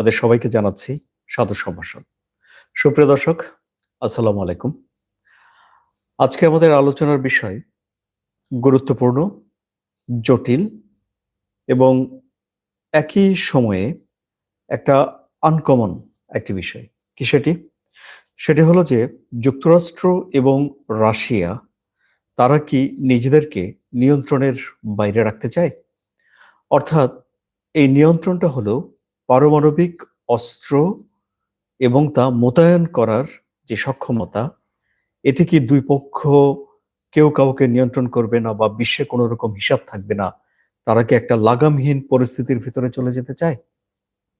তাদের সবাইকে জানাচ্ছি সাদর সম্ভাষণ। সুপ্রিয় দর্শক, আসসালামু আলাইকুম। আজকে আমাদের আলোচনার বিষয় গুরুত্বপূর্ণ, জটিল এবং একই সময়ে একটা আনকমন একটি বিষয়। কি সেটি? সেটি হলো যে যুক্তরাষ্ট্র এবং রাশিয়া, তারা কি নিজেদেরকে নিয়ন্ত্রণের বাইরে রাখতে চায়? অর্থাৎ এই নিয়ন্ত্রণটা হলো পারমাণবিক অস্ত্র এবং তা মোতায়েন করার যে সক্ষমতা, এটি কি দুই পক্ষ কেউ কাউকে নিয়ন্ত্রণ করবে না বা বিশ্বে কোনো রকম হিসাব থাকবে না? তারা কি একটা লাগামহীন পরিস্থিতির ভিতরে চলে যেতে চায়?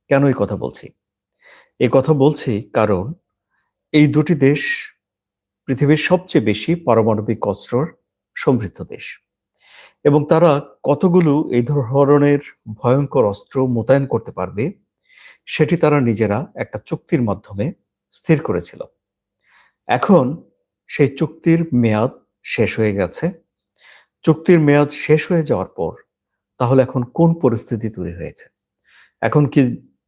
কেন এই কথা বলছি? এই কথা বলছি কারণ এই দুটি দেশ পৃথিবীর সবচেয়ে বেশি পারমাণবিক অস্ত্রর সমৃদ্ধ দেশ। এবং তারা কতগুলো এই ধরনের ভয়ঙ্কর অস্ত্র মোতায়েন করতে পারবে সেটি তারা নিজেরা একটা চুক্তির মাধ্যমে স্থির করেছিল। এখন সেই চুক্তির মেয়াদ শেষ হয়ে গেছে। চুক্তির মেয়াদ শেষ হয়ে যাওয়ার পর তাহলে এখন কোন পরিস্থিতি তৈরি হয়েছে? এখন কি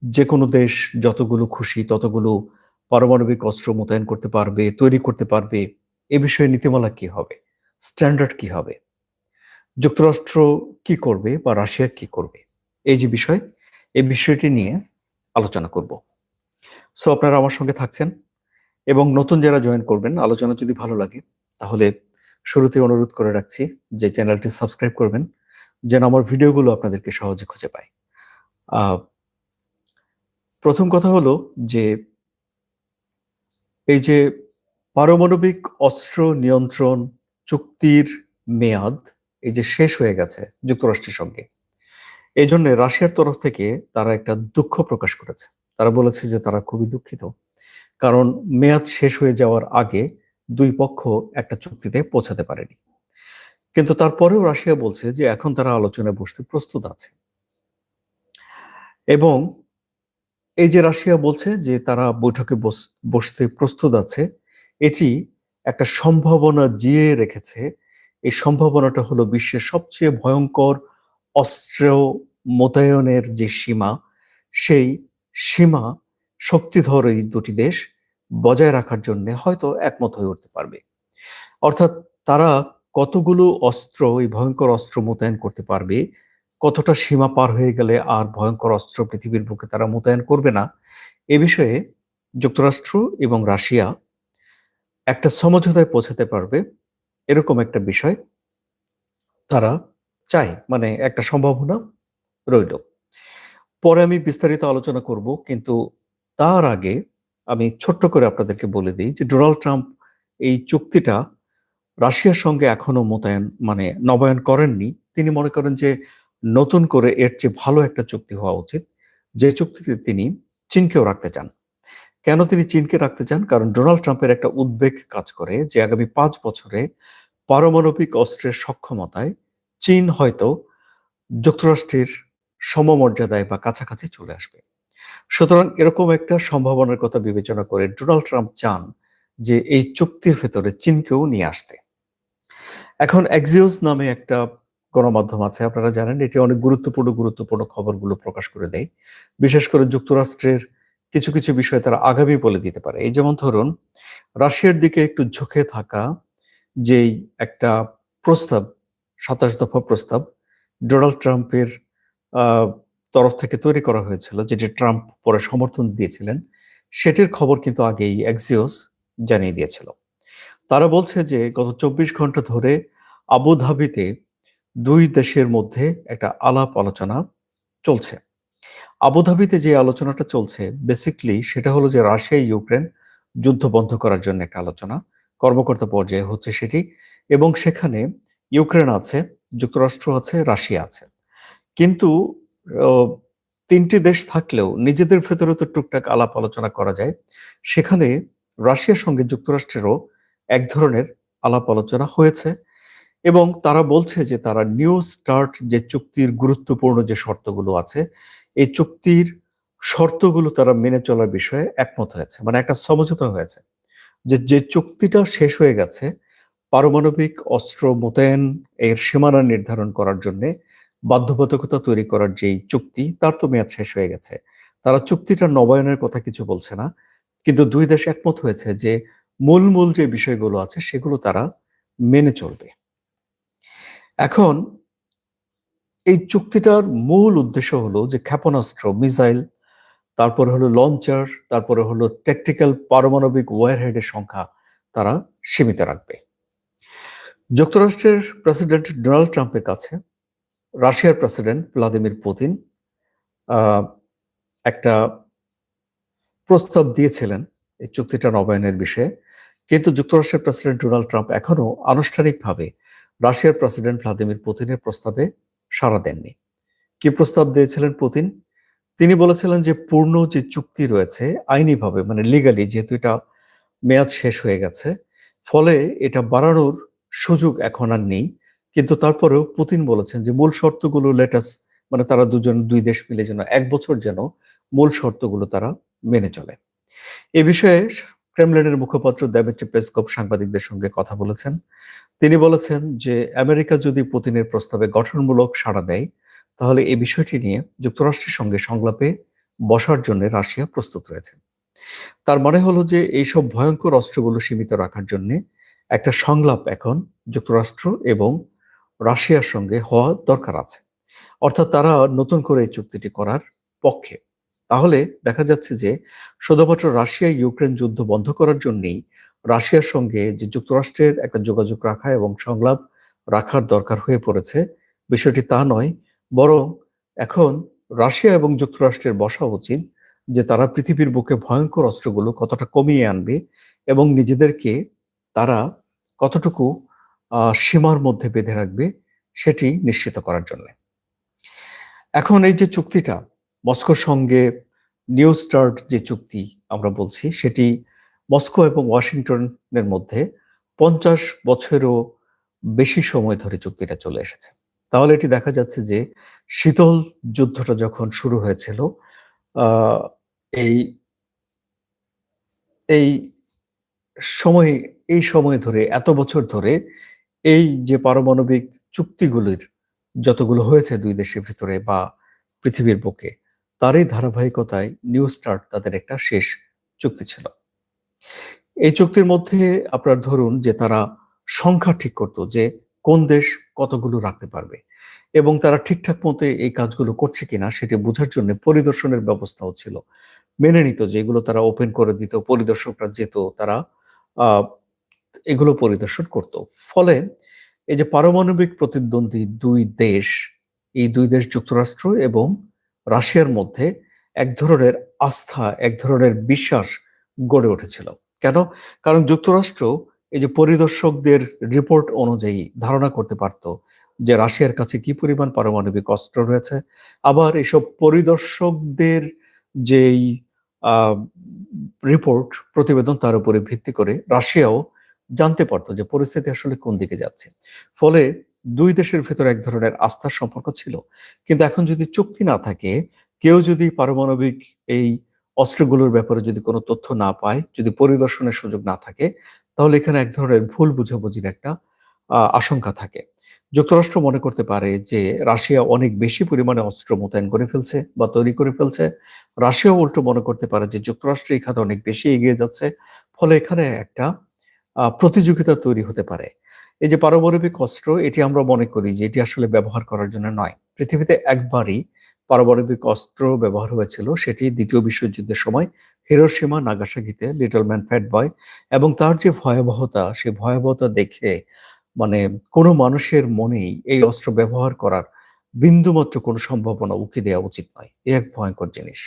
যে কোনো দেশ যতগুলো খুশি ততগুলো পারমাণবিক অস্ত্র মোতায়েন করতে পারবে, তৈরি করতে পারবে, এ বিষয়ে নীতিমালা কি হবে? স্ট্যান্ডার্ড কি হবে? যুক্তরাষ্ট্র কি করবে বা রাশিয়া কি করবে? এই যে বিষয়, এই বিষয়টি নিয়ে আলোচনা করব। সো আপনারা আমার সঙ্গে থাকছেন এবং নতুন যারা জয়েন করবেন, আলোচনা যদি ভালো লাগে, তাহলে শুরুতে অনুরোধ করে রাখছি যে চ্যানেলটি সাবস্ক্রাইব করবেন, যেন আমার ভিডিওগুলো আপনাদেরকে সহজে খুঁজে পায়। প্রথম কথা হলো যে এই যে পারমাণবিক অস্ত্র নিয়ন্ত্রণ চুক্তির মেয়াদ, এই যে শেষ হয়ে গেছে যুক্তরাষ্ট্রের সঙ্গে। এই জন্য রাশিয়ার তরফ থেকে তারা একটা দুঃখ প্রকাশ করেছে। তারা বলেছে যে তারা খুবই দুঃখিত। কারণ মেয়াদ শেষ হয়ে যাওয়ার আগে দুই পক্ষ একটা চুক্তিতে পৌঁছাতে পারেনি। কিন্তু তারপরেও রাশিয়া বলছে যে এখন তারা আলোচনায় বসতে প্রস্তুত আছে। এবং এই যে রাশিয়া বলছে যে তারা বৈঠকে বসতে প্রস্তুত আছে, এটি একটা সম্ভাবনা জিয়ে রেখেছে। এই সম্ভাবনাটা হলো বিশ্বের সবচেয়ে ভয়ঙ্কর অস্ত্র মোতায়নের যে সীমা, সেই সীমা শক্তিধর এই দুটি দেশ বজায় রাখার জন্য হয়তো একমত হয়ে উঠতে পারবে। অর্থাৎ তারা কতগুলো অস্ত্র, এই ভয়ঙ্কর অস্ত্র মোতায়েন করতে পারবে, কতটা সীমা পার হয়ে গেলে আর ভয়ঙ্কর অস্ত্র পৃথিবীর বুকে তারা মোতায়েন করবে না, এ বিষয়ে যুক্তরাষ্ট্র এবং রাশিয়া একটা সমঝোতায় পৌঁছাতে পারবে, এরকম একটা বিষয়। তারা চায় মানে একটা সম্ভাবনা রইল। পরে আমি বিস্তারিত আলোচনা করব, কিন্তু তার আগে আমি ছোট্ট করে আপনাদেরকে বলে দিই যে ডোনাল্ড ট্রাম্প এই চুক্তিটা রাশিয়ার সঙ্গে এখনও মোতায়েন মানে নবায়ন করেননি। তিনি মনে করেন যে নতুন করে এর চেয়ে ভালো একটা চুক্তি হওয়া উচিত। যে চুক্তিতে তিনি চীনকেও রাখতে চান। কেন তিনি চীনকে রাখতে চান? কারণ ডোনাল্ড ট্রাম্পের একটা উদ্বেগ কাজ করে যে আগামী পাঁচ বছরে পারমাণবিক অস্ত্রের সক্ষমতায় চীন হয়তো যুক্তরাষ্ট্রের সমমর্যাদায় বা কাছাকাছি চলে আসবে। সুতরাং এরকম একটা সম্ভাবনার কথা বিবেচনা করে ডোনাল্ড ট্রাম্প চান যে এই চুক্তির ভেতরে চীনকেও নিয়ে আসতে। এখন এক্সিওস নামে একটা গণমাধ্যম আছে, আপনারা জানেন, এটি অনেক গুরুত্বপূর্ণ গুরুত্বপূর্ণ খবরগুলো প্রকাশ করে দেয়। বিশেষ করে যুক্তরাষ্ট্রের কিছু কিছু বিষয় তারা আগামী বলে দিতে পারে। এই যেমন ধরুন, রাশিয়ার দিকে একটু ঝুঁকে থাকা যেই একটা প্রস্তাব সাতাশ দফা প্রস্তাব ডোনাল্ড ট্রাম্পের তরফ থেকে তৈরি করা হয়েছিল যেটি ট্রাম্প পরে সমর্থন দিয়েছিলেন, সেটির খবর কিন্তু আগেই এক্সিওস জানিয়ে দিয়েছিল। তারা বলছে যে গত চব্বিশ ঘণ্টা ধরে আবুধাবিতে দুই দেশের মধ্যে একটা আলাপ আলোচনা চলছে। আবুধাবিতে যে আলোচনাটা চলছে বেসিকলি সেটা হলো যে রাশিয়া, ইউক্রেন যুদ্ধ বন্ধ করার জন্য একটা আলোচনা, কর্মকর্তা পর্যায়ে হচ্ছে সেটি এবং সেখানে ইউক্রেন আছে, যুক্তরাষ্ট্র আছে, রাশিয়া আছে। কিন্তু তিনটি দেশ থাকলেও নিজেদের ভেতরে তো টুকটাক আলাপ আলোচনা করা যায়। সেখানে রাশিয়ার সঙ্গে যুক্তরাষ্ট্রেরও এক ধরনের আলাপ আলোচনা হয়েছে এবং তারা বলছে যে তারা নিউ স্টার্ট যে চুক্তির গুরুত্বপূর্ণ যে শর্তগুলো আছে, এই চুক্তির শর্তগুলো তারা মেনে চলার বিষয়ে একমত হয়েছে। মানে একটা সমঝোতা হয়েছে যে যে চুক্তিটা শেষ হয়ে গেছে পারমাণবিক অস্ত্র মোতায়েন এর সীমানা নির্ধারণ করার জন্য বাধ্যবাধকতা তৈরি করার যেই চুক্তি, তার তো মেয়াদ শেষ হয়ে গেছে। তারা চুক্তিটা নবায়নের কথা কিছু বলছে না, কিন্তু দুই দেশ একমত হয়েছে যে মূল মূল যে বিষয়গুলো আছে সেগুলো তারা মেনে চলবে। এখন এই চুক্তিটার মূল উদ্দেশ্য হলো যে ক্ষেপণাস্ত্র, মিসাইল, তারপরে হলো লঞ্চার, তারপরে হলো টেকটিক্যাল পারমাণবিক ওয়ারহেডের সংখ্যা তারা সীমিত রাখবে। যুক্তরাষ্ট্রের প্রেসিডেন্ট ডোনাল্ড ট্রাম্পের কাছে রাশিয়ার প্রেসিডেন্ট ভ্লাদিমির পুতিন একটা প্রস্তাব দিয়েছিলেন এই চুক্তিটা নবায়নের বিষয়ে। কিন্তু যুক্তরাষ্ট্রের প্রেসিডেন্ট ডোনাল্ড ট্রাম্প এখনও আনুষ্ঠানিকভাবে রাশিয়ার প্রেসিডেন্ট ভ্লাদিমির পুতিনের প্রস্তাবে সাড়া দেননি। কি প্রস্তাব দিয়েছিলেন পুতিন? তিনি বলেছিলেন যে পূর্ণ যে চুক্তি রয়েছে, আইনিভাবে মানে লিগালি যেহেতু এটা মেয়াদ শেষ হয়ে গেছে, ফলে এটা বাড়ানোর সুযোগ এখন আর নেই। কিন্তু তারপরেও পুতিন বলেছেন যে, মূল শর্তগুলো লেটাস মানে তারা দুজন, দুই দেশ মিলে যেন এক বছর যেন মূল শর্তগুলো তারা মেনে চলে। এ বিষয়ে ক্রেমলিনের মুখপাত্র দেবেট্রি পেসকপ সাংবাদিকদের সঙ্গে কথা বলেছেন। তিনি বলেছেন যে, আমেরিকা যদি পুতিনের প্রস্তাবে গঠনমূলক সাড়া দেয়, তাহলে এই বিষয়টি নিয়ে যুক্তরাষ্ট্রের সঙ্গে সংলাপে বসার জন্য রাশিয়া প্রস্তুত রয়েছে। তার মানে হলো যে, এইসব ভয়ঙ্কর অস্ত্রগুলো সীমিত রাখার জন্য একটা সংলাপ এখন যুক্তরাষ্ট্র এবং রাশিয়ার সঙ্গে হওয়া দরকার আছে। অর্থাৎ তারা নতুন করে এই চুক্তিটি করার পক্ষে। তাহলে দেখা যাচ্ছে যে শুধুমাত্র রাশিয়া, ইউক্রেন যুদ্ধ বন্ধ করার জন্যই রাশিয়ার সঙ্গে যে যুক্তরাষ্ট্রের একটা যোগাযোগ রাখা এবং সংলাপ রাখার দরকার হয়ে পড়েছে, বিষয়টি তা নয়, বরং এখন রাশিয়া এবং যুক্তরাষ্ট্রের বসা উচিত যে তারা পৃথিবীর বুকে ভয়ঙ্কর অস্ত্রগুলো কতটা কমিয়ে আনবে এবং নিজেদেরকে তারা কতটুকু সীমার মধ্যে বেঁধে রাখবে সেটি নিশ্চিত করার জন্য। এখন এই যে চুক্তিটা, মস্কোর সঙ্গে নিউ স্টার্ট যে চুক্তি আমরা বলছি, সেটি মস্কো এবং ওয়াশিংটনের মধ্যে পঞ্চাশ বছরেরও বেশি সময় ধরে চুক্তিটা চলে এসেছে। তাহলে এটি দেখা যাচ্ছে যে শীতল যুদ্ধটা যখন শুরু হয়েছিল এই এই সময় এই সময় ধরে, এত বছর ধরে এই যে পারমাণবিক চুক্তিগুলির যতগুলো হয়েছে দুই দেশের ভিতরে বা পৃথিবীর বুকে তারই ধারাবাহিকতায় নিউ স্টার্ট তাদের একটা শেষ চুক্তি ছিল। এই চুক্তির মধ্যে আপনার ধরুন যে তারা সংখ্যা ঠিক করত যে কোন দেশ কতগুলো রাখতে পারবে এবং তারা ঠিকঠাক মতে এই কাজগুলো করছে কিনা সেটি বোঝার জন্য পরিদর্শনের ব্যবস্থাও ছিল। মেনে নিত যেগুলো তারা ওপেন করে দিত, পরিদর্শকরা যেত, তারা এগুলো পরিদর্শন করত। ফলে এই যে পারমাণবিক প্রতিদ্বন্দ্বী দুই দেশ, এই দুই দেশ যুক্তরাষ্ট্র এবং রাশিয়ার মধ্যে এক ধরনের আস্থা, এক ধরনের বিশ্বাস গড়ে উঠেছিল। কেন? কারণ যুক্তরাষ্ট্র এই যে পরিদর্শকদের রিপোর্ট অনুযায়ী ধারণা করতে পারত যে রাশিয়ার কাছে কি পরিমাণ পারমাণবিক অস্ত্র রয়েছে। আবার এসব পরিদর্শকদের যেই রিপোর্ট প্রতিবেদন তার উপরে ভিত্তি করে রাশিয়াও জানতে পারতো যে পরিস্থিতি আসলে কোন দিকে যাচ্ছে। ফলে দুই দেশের ভেতরে এক ধরনের আস্থার সম্পর্ক ছিল। কিন্তু এখন যদি চুক্তি না থাকে, কেউ যদি পারমাণবিক এই অস্ত্রগুলোর ব্যাপারে যদি কোনো তথ্য না পায়, যদি পরিদর্শনের সুযোগ না থাকে, তাহলে এখানে এক ধরনের ভুল বুঝাবুঝির একটা আশঙ্কা থাকে। যুক্তরাষ্ট্র মনে করতে পারে যে রাশিয়া অনেক বেশি পরিমাণে অস্ত্র মোতায়েন করে ফেলছে বা তৈরি করে ফেলছে। রাশিয়া উল্টো মনে করতে পারে যে যুক্তরাষ্ট্র এই খাতে অনেক বেশি এগিয়ে যাচ্ছে। ফলে এখানে একটা প্রতিযোগিতা তৈরি হতে পারে। এই যে পারমাণবিক অস্ত্র, এটি আমরা মনে করি যে এটি আসলে ব্যবহার করার জন্য নয়। পৃথিবীতে একবারই পারমাণবিক অস্ত্র ব্যবহার হয়েছিল, সেটি দ্বিতীয় বিশ্বযুদ্ধের সময় হিরোসীমা নাগাসাকিতে লিটল ম্যান ফ্যাট বয় এবং তার যে ভয়াবহতা সেই ভয়াবহতা দেখে মানে কোনো মানুষের মনেই এই অস্ত্র ব্যবহার করার বিন্দুমাত্র কোনো সম্ভাবনা উকি দেওয়া উচিত নয়। এ এক ভয়ঙ্কর জিনিস।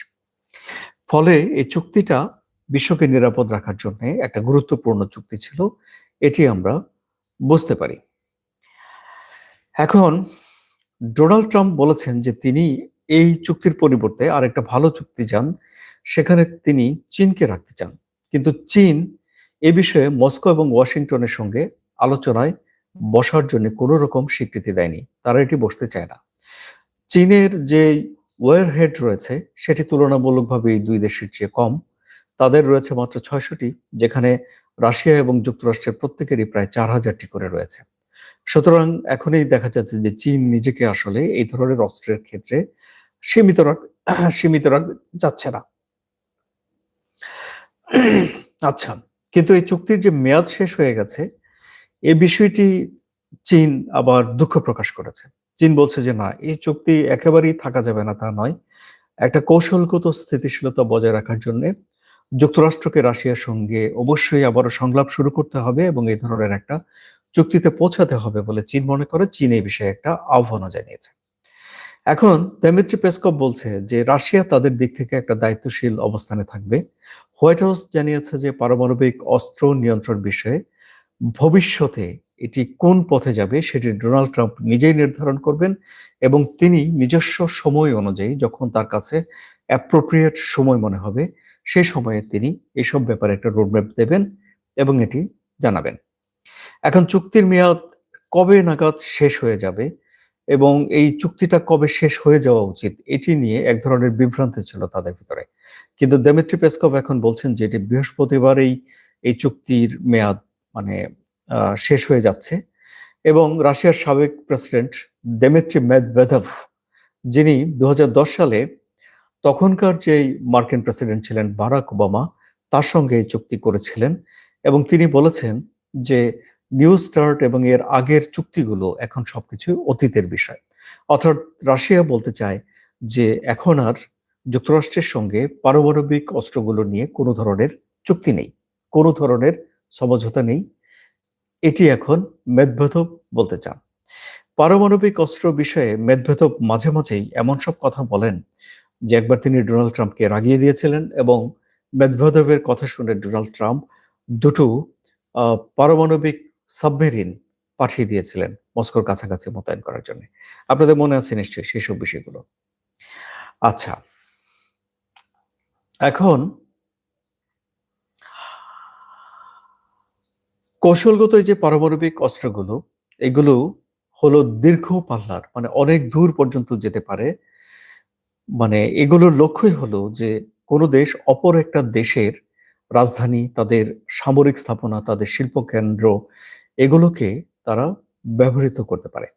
ফলে এই চুক্তিটা বিশ্বকে নিরাপদ রাখার জন্য একটা গুরুত্বপূর্ণ চুক্তি ছিল। এটি আমরা বুঝতে পারি। এখন ডোনাল্ড ট্রাম্প বলেছেন যে তিনি এই চুক্তির পরিবর্তে আর একটা ভালো চুক্তি চান, সেখানে তিনি চীনকে রাখতে চান। কিন্তু চীন এ বিষয়ে মস্কো এবং ওয়াশিংটনের সঙ্গে আলোচনায় বসার জন্য কোনো রকম স্বীকৃতি দেয়নি। তারা এটি বসতে চায় না। চীনের যে ওয়ার হেড রয়েছে, সেটি তুলনামূলকভাবে এই দুই দেশের চেয়ে কম। তাদের রয়েছে মাত্র ছয়শটি, যেখানে রাশিয়া এবং যুক্তরাষ্ট্রের প্রত্যেকেরই প্রায় চার হাজারটি করে রয়েছে। সুতরাং এখনই দেখা যাচ্ছে যে চীন নিজেকে আসলে এই ধরনের অস্ত্রের ক্ষেত্রে সীমিত সীমিত রাখতে চাচ্ছে না। আচ্ছা কিন্তু এই চুক্তির যে মেয়াদ শেষ হয়ে গেছে, এ বিষয়টি চীন আবার দুঃখ প্রকাশ করেছে। চীন বলছে যে, না, এই চুক্তি একেবারেই থাকা যাবে না, তা নয়। একটা কৌশলগত স্থিতিশীলতা বজায় রাখার জন্য যুক্তরাষ্ট্রকে রাশিয়ার সঙ্গে অবশ্যই আবারও সংলাপ শুরু করতে হবে এবং এই ধরনের একটা চুক্তিতে পৌঁছাতে হবে বলে চীন মনে করে। চীন এই বিষয়ে একটা আহ্বানও জানিয়েছে। এখন দেমিত্রি পেসকপ বলছে যে, রাশিয়া তাদের দিক থেকে একটা দায়িত্বশীল অবস্থানে থাকবে। হোয়াইট হাউস জানিয়েছে যে, পারমাণবিক অস্ত্র নিয়ন্ত্রণ বিষয়ে ভবিষ্যতে এটি কোন পথে যাবে সেটি ডোনাল্ড ট্রাম্প নিজেই নির্ধারণ করবেন এবং তিনি নিজস্ব সময় অনুযায়ী যখন তার কাছে অ্যাপ্রোপ্রিয়েট সময় মনে হবে সেই সময়ে তিনি এসব ব্যাপারে একটা রোডম্যাপ দেবেন এবং এটি জানাবেন। এখন চুক্তির মেয়াদ কবে নাগাদ শেষ হয়ে যাবে এবং এই চুক্তিটা কবে শেষ হয়ে যাওয়া উচিত, এটি নিয়ে এক ধরনের বিভ্রান্তি ছিল তাদের ভিতরে। কিন্তু দেমিত্রি পেসকভ এখন বলছেন যে এটি বৃহস্পতিবার এই এই চুক্তির মেয়াদ মানে শেষ হয়ে যাচ্ছে এবং রাশিয়ার সাবেক প্রেসিডেন্ট দেমিত্রি মেদভেদভ যিনি দু হাজার দশ সালে তখনকার যে মার্কিন প্রেসিডেন্ট ছিলেন বারাক ওবামা, তার সঙ্গে এই চুক্তি করেছিলেন এবং তিনি বলেছেন যে নিউ স্টার্ট এবং এর আগের চুক্তিগুলো এখন সবকিছু অতীতের বিষয়। অর্থাৎ রাশিয়া বলতে চায় যে এখন আর যুক্তরাষ্ট্রের সঙ্গে পারমাণবিক অস্ত্রগুলো নিয়ে কোনো ধরনের চুক্তি নেই, কোনো ধরনের সমঝোতা নেই। এটি এখন মেদভেদব বলতে চান। পারমাণবিক অস্ত্র বিষয়ে মেদভেদব মাঝে মাঝেই এমন সব কথা বলেন যে একবার তিনি ডোনাল্ড ট্রাম্পকে রাগিয়ে দিয়েছিলেন এবং মেদভেদবের কথা শুনে ডোনাল্ড ট্রাম্প দুটো পারমাণবিক সাবমেরিন পাঠিয়ে দিয়েছিলেন মস্কোর কাছাকাছি মোতায়েন করার জন্য। আপনাদের মনে আছে নিশ্চয়ই সেসব বিষয়গুলো? আচ্ছা। এখন কৌশলগত যে পারমাণবিক অস্ত্রগুলো, এগুলো হলো দীর্ঘ পাল্লার মানে অনেক দূর পর্যন্ত যেতে পারে মানে এগুলোর লক্ষ্যই হলো যে কোনো দেশ অপর একটা দেশের রাজধানী, তাদের সামরিক স্থাপনা, তাদের শিল্প কেন্দ্র এগুলোকে তারা ব্যবহৃত করতে পারে।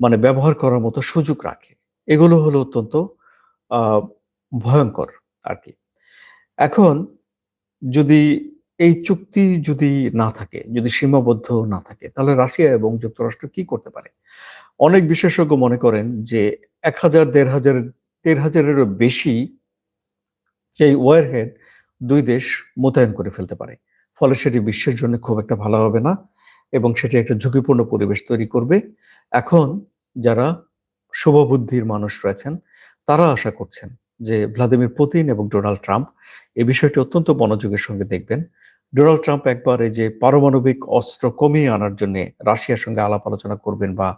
মানে ব্যবহার করার মতো সুযোগ রাখে। এগুলো হলো অত্যন্ত ভয়ঙ্কর আর কি। এখন যদি এই চুক্তি যদি না থাকে, যদি সীমাবদ্ধ না থাকে, তাহলে রাশিয়া এবং যুক্তরাষ্ট্র কি করতে পারে? অনেক বিশেষজ্ঞ মনে করেন যে এক হাজার, দেড় হাজার দেড় হাজারেরও বেশি এই ওয়ারহেড দুই দেশ মোতায়েন করে ফেলতে পারে। ফলে সেটি বিশ্বের জন্য খুব একটা ভালো হবে না এবং সেটি একটা ঝুঁকিপূর্ণ পরিবেশ তৈরি করবে। এখন যারা শুভবুদ্ধির মানুষ রয়েছেন, তারা আশা করছেন যে ভ্লাদিমির পুতিন এবং ডোনাল্ড ট্রাম্প এই বিষয়টি অত্যন্ত মনোযোগের সঙ্গে দেখবেন। ডোনাল্ড ট্রাম্প একবার এই যে পারমাণবিক অস্ত্র কমিয়ে আনার জন্য রাশিয়ার সঙ্গে আলাপ আলোচনা করবেন বা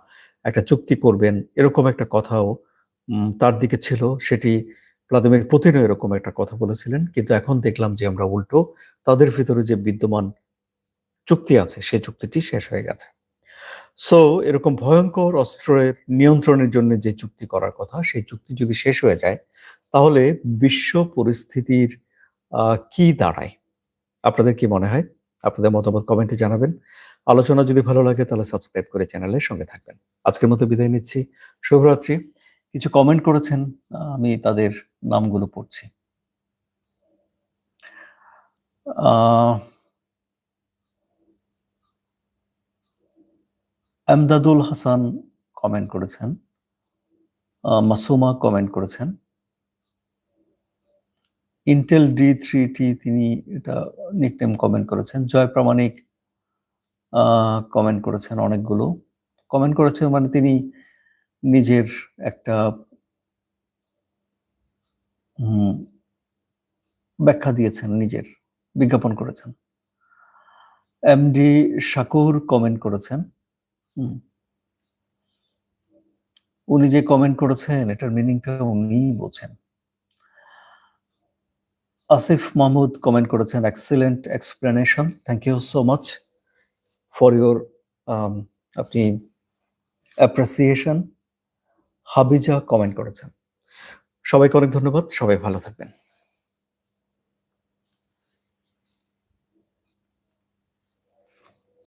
একটা চুক্তি করবেন, এরকম একটা কথাও তার দিকে ছিল। সেটি ভ্লাদিমির পুতিনও এরকম একটা কথা বলেছিলেন। কিন্তু এখন দেখলাম যে আমরা উল্টো, তাদের ভিতরে যে বিদ্যমান চুক্তি আছে, সেই চুক্তিটি শেষ হয়ে গেছে। সো এরকম ভয়ঙ্কর অস্ত্রের নিয়ন্ত্রণের জন্য যে চুক্তি করার কথা, সেই চুক্তি যদি শেষ হয়ে যায়, তাহলে বিশ্ব পরিস্থিতির কি দাঁড়ায়? আপনাদের কি মনে হয়? আপনাদের মতামত কমেন্টে জানাবেন। আলোচনা যদি ভালো লাগে, তাহলে সাবস্ক্রাইব করে চ্যানেলের সঙ্গে থাকবেন। আজকের মতো বিদায় নিচ্ছি। শুভরাত্রি। কিছু কমেন্ট করেছেন, আমি তাদের নামগুলো পড়ছি। আমদাদুল হাসান কমেন্ট করেছেন মাসুমা কমেন্ট করেছেন। ইন্টেল ডি থ্রি টি তিনি এটা নিকনেম কমেন্ট করেছেন। জয় প্রামাণিক কমেন্ট করেছেন অনেকগুলো। কমেন্ট করেছেন মানে তিনি নিজের একটা ব্যাখ্যা দিয়েছেন, নিজের বিজ্ঞাপন করেছেন। এমডি শাকুর কমেন্ট করেছেন উনি যে কমেন্ট করেছেন, এটার মিনিংটা উনি বোঝেন। আসিফ মাহমুদ কমেন্ট করেছেন excellent explanation thank you so much for your আপনি অ্যাপ্রিসিয়েশন হাবিজা কমেন্ট করেছেন। সবাইকে অনেক ধন্যবাদ। সবাই ভালো থাকবেন।